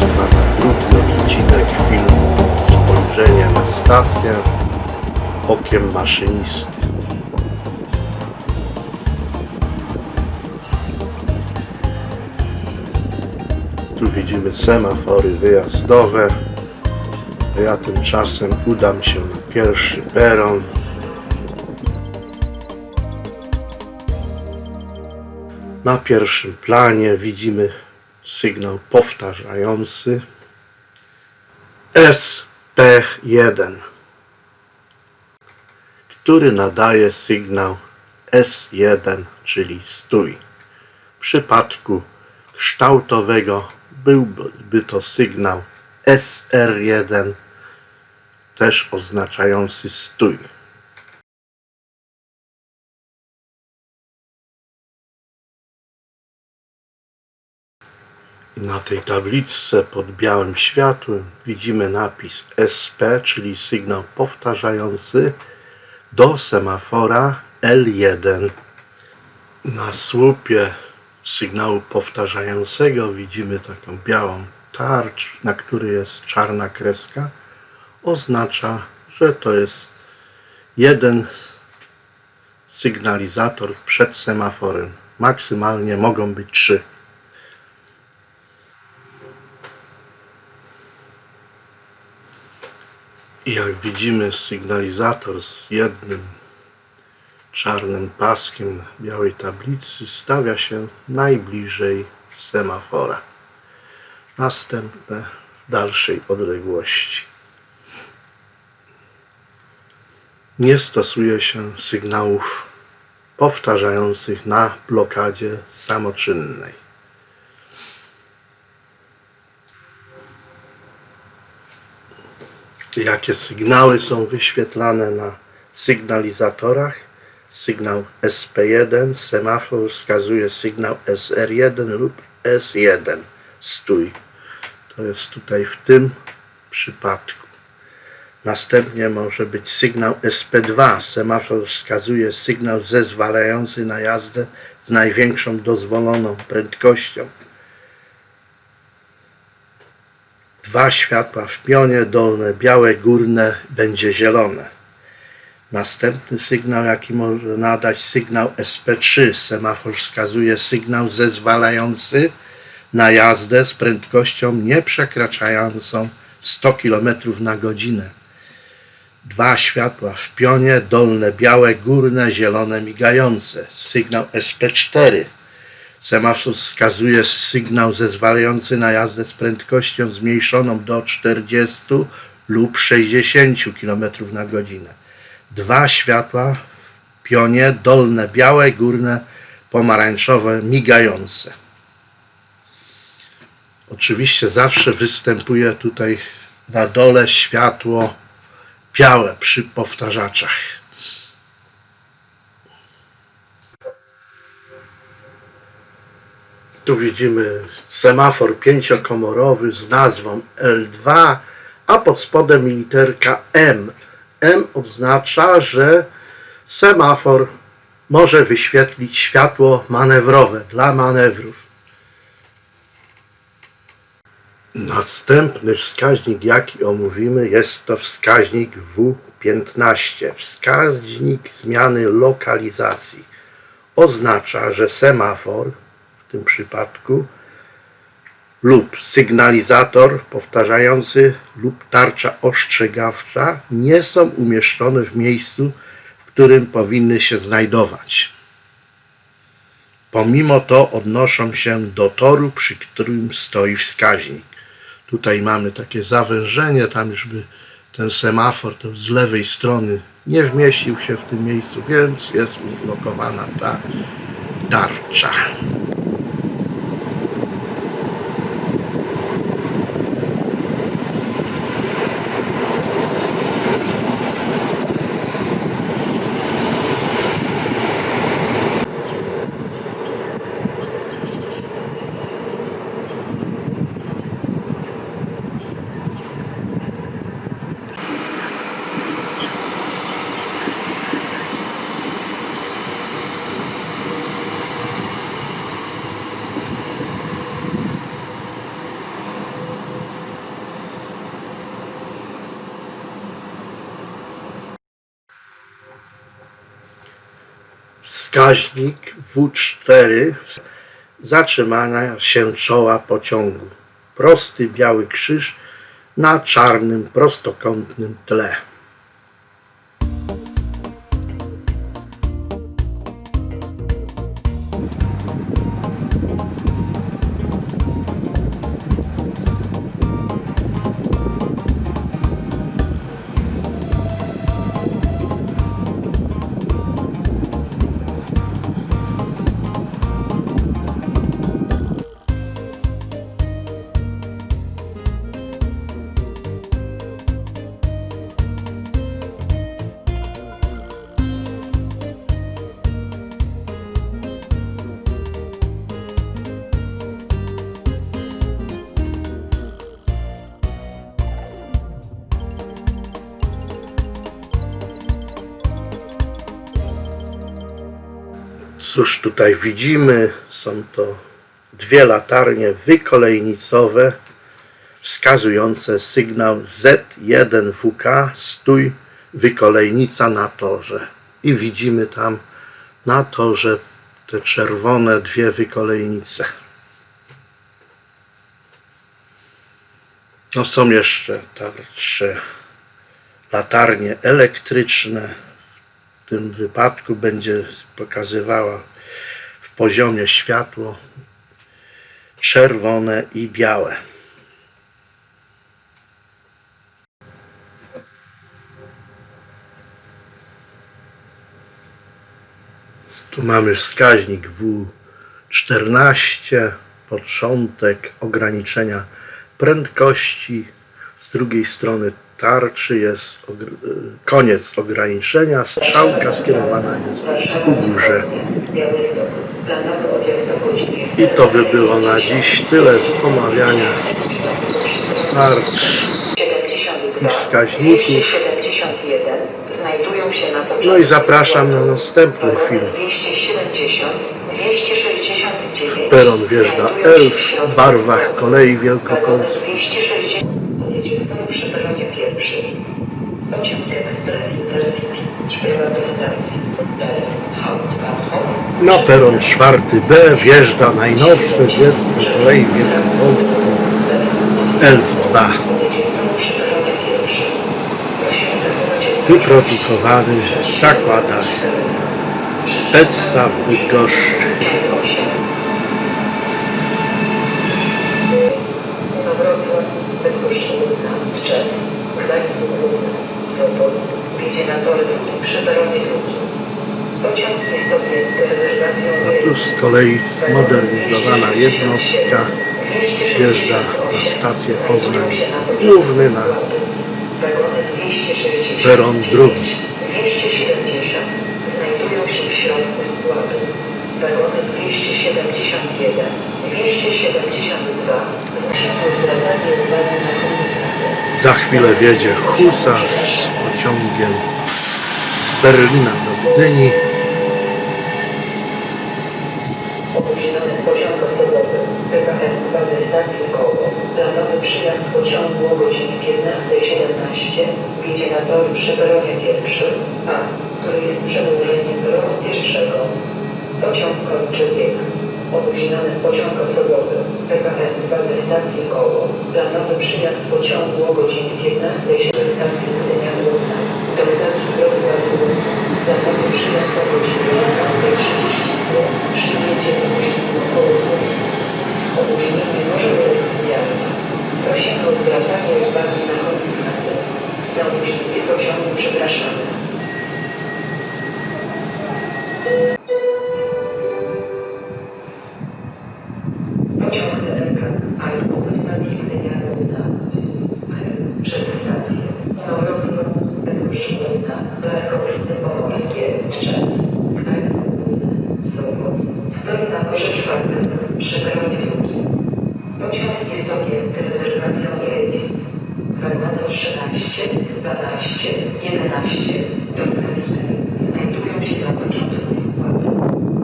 Państwa na drugi odcinek filmu Spojrzenie na stację okiem maszynisty. Tu widzimy semafory wyjazdowe. Ja tymczasem udam się na pierwszy peron. Na pierwszym planie widzimy sygnał powtarzający SP1, który nadaje sygnał S1, czyli stój. W przypadku kształtowego byłby to sygnał SR1, też oznaczający stój. Na tej tabliczce pod białym światłem widzimy napis SP, czyli sygnał powtarzający do semafora L1. Na słupie sygnału powtarzającego widzimy taką białą tarcz, na której jest czarna kreska. Oznacza, że to jest jeden sygnalizator przed semaforem. Maksymalnie mogą być trzy. I jak widzimy, sygnalizator z jednym czarnym paskiem na białej tablicy stawia się najbliżej semafora. Następne w dalszej odległości. Nie stosuje się sygnałów powtarzających na blokadzie samoczynnej. Jakie sygnały są wyświetlane na sygnalizatorach. Sygnał SP1, semafor wskazuje sygnał SR1 lub S1, stój. To jest tutaj w tym przypadku. Następnie może być sygnał SP2. Semafor wskazuje sygnał zezwalający na jazdę z największą dozwoloną prędkością. Dwa światła w pionie, dolne białe, górne będzie zielone. Następny sygnał, jaki może nadać sygnał SP3. Semafor wskazuje sygnał zezwalający na jazdę z prędkością nie przekraczającą 100 km na godzinę. Dwa światła w pionie, dolne białe, górne zielone migające. Sygnał SP4. Semafor wskazuje sygnał zezwalający na jazdę z prędkością zmniejszoną do 40 lub 60 km na godzinę. Dwa światła w pionie, dolne białe, górne pomarańczowe, migające. Oczywiście zawsze występuje tutaj na dole światło białe przy powtarzaczach. Tu widzimy semafor pięciokomorowy z nazwą L2, a pod spodem literka M. M oznacza, że semafor może wyświetlić światło manewrowe dla manewrów. Następny wskaźnik, jaki omówimy, jest to wskaźnik W15. Wskaźnik zmiany lokalizacji. Oznacza, że semafor w tym przypadku lub sygnalizator powtarzający lub tarcza ostrzegawcza nie są umieszczone w miejscu, w którym powinny się znajdować. Pomimo to odnoszą się do toru, przy którym stoi wskaźnik. Tutaj mamy takie zawężenie, tam już by ten semafor to z lewej strony nie wmieścił się w tym miejscu, więc jest ublokowana ta tarcza. Wskaźnik W4 zatrzymania się czoła pociągu. Prosty biały krzyż na czarnym prostokątnym tle. Cóż tutaj widzimy? Są to dwie latarnie wykolejnicowe wskazujące sygnał Z1WK stój wykolejnica na torze. I widzimy tam na torze te czerwone dwie wykolejnice. No są jeszcze tarcze, latarnie elektryczne. W tym wypadku będzie pokazywała w poziomie światło czerwone i białe. Tu mamy wskaźnik W14, początek ograniczenia prędkości. Z drugiej strony tarczy jest y, koniec ograniczenia. Strzałka skierowana jest ku górze. I to by było na dziś tyle z omawiania tarcz 72 i wskaźników. 271 znajdują się na początku No i zapraszam na następny film. 270, 269 Peron wjeżdża Elf w barwach kolei wielkopolskiej. 260 odjedzie stał przy peronie pierwszym. Pociąg Express Intercity śpiewa do stacji Berlin Hauptbahnhof. Na peron czwarty B wjeżdża najnowsze dziecko kolei wielkopolskiej Elf 2. Wyprodukowany w zakładach Pessa w Bydgoszczy. Na Wrocław, Bydgoszcz Główna, Tczew, Gdańsk Główny, Sopot, jedzie na tory drugi przy peronie drugim. Pociąg jest objęty rezerwacją Tu z kolei zmodernizowana jednostka wjeżdża na stację Poznań Główny na peron drugi. 270 znajdują się w środku składu. Wagony 271, 272 znoszono zwracanie uwagi na. Za chwilę wjedzie husarz z pociągiem z Berlina do Gdyni. Opóźniony pociąg osobowy PKM 2 ze stacji Koło. Planowy przyjazd pociągu o godzinie 15.17 wjedzie na tor przy peronie pierwszym, a który jest przedłużeniem peronu pierwszego. Pociąg kończy bieg. Opóźniony pociąg osobowy PKM 2 ze stacji Koło. Planowy przyjazd pociągu o godzinie 15.00 ze stacji Gdynia Główna 13, 12, 11 do Skaziny znajdują się na początku składu.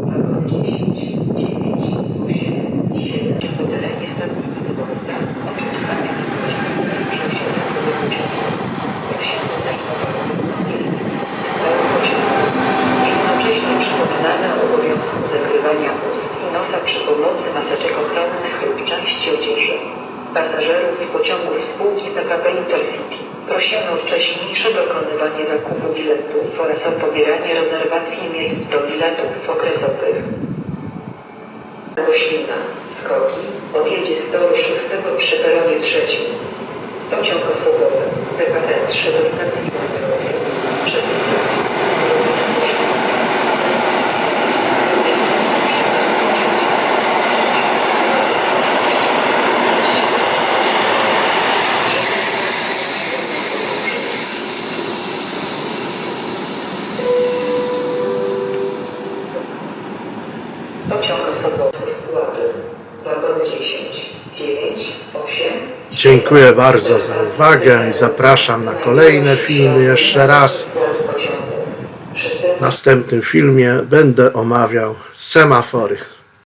Wagony 10, 9, 8, 7. Do terenie stacji Wydwowica odczytania nadwoźne wesprze się na wydobycie. Wsiadło zajmowało z całego ciała. Jednocześnie przypominamy o obowiązku zakrywania ust i nosa przy pomocy maseczek ochronnych lub części odzieży. Pasażerów pociągów spółki PKP Intercity prosimy o wcześniejsze dokonywanie zakupu biletów oraz o pobieranie rezerwacji miejsc do biletów okresowych. Goślina, skoki, odjedzie z toru 6 przy peronie trzecim. Pociąg osobowy, PKP 3 do stacji Wątrowiec, przez stację. Pociąg osobowy składu. Wagony 10, 9, 8. Dziękuję bardzo za uwagę i zapraszam na kolejne filmy jeszcze raz. W następnym filmie będę omawiał semafory.